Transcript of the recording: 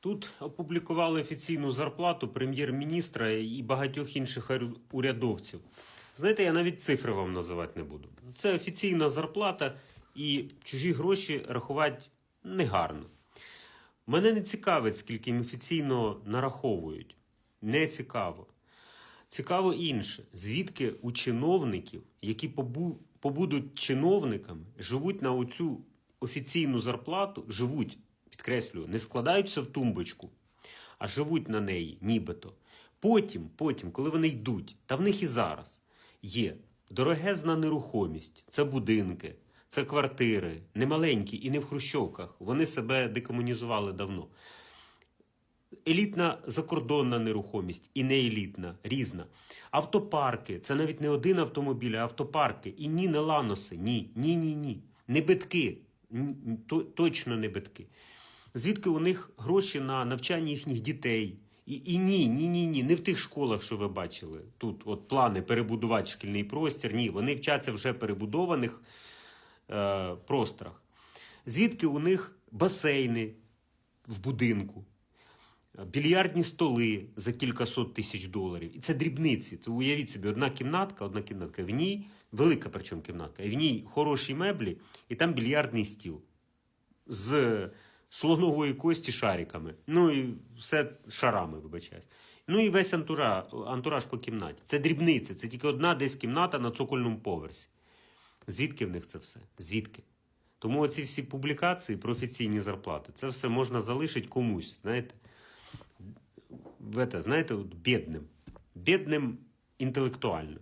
Тут опублікували офіційну зарплату прем'єр-міністра і багатьох інших урядовців. Знаєте, я навіть цифри вам називати не буду. Це офіційна зарплата, і чужі гроші рахувати негарно. Мене не цікавить, скільки їм офіційно нараховують. Не цікаво. Цікаво інше, звідки у чиновників, які побу- побудуть чиновниками, живуть на оцю офіційну зарплату, живуть, підкреслюю, не складаються в тумбочку, а живуть на неї, нібито. Потім, потім, коли вони йдуть, та в них і зараз є дорогезна нерухомість, це будинки, це квартири, не маленькі і не в хрущовках. Вони себе декомунізували давно елітна закордонна нерухомість і не елітна, різна. Автопарки це навіть не один автомобіль, а автопарки. І ні, не ланоси, ні, ні, ні, ні. Не битки, точно не битки. Звідки у них гроші на навчання їхніх дітей? І, і ні, ні, ні, ні, не в тих школах, що ви бачили. Тут от плани перебудувати шкільний простір. Ні, вони вчаться вже перебудованих е, просторах. Звідки у них басейни в будинку? більярдні столи за кількасот тисяч доларів. І це дрібниці. Це уявіть собі, одна кімнатка, одна кімнатка, в ній велика причому кімнатка, і в ній хороші меблі, і там більярдний стіл з слонової кості шариками. Ну і все шарами, вибачаюсь. Ну і весь антураж, антураж по кімнаті. Це дрібниці, це тільки одна десь кімната на цокольному поверсі. Звідки в них це все? Звідки? Тому оці всі публікації про офіційні зарплати, це все можна залишити комусь, знаєте в это, знаєте, от бідним. Бідним інтелектуально.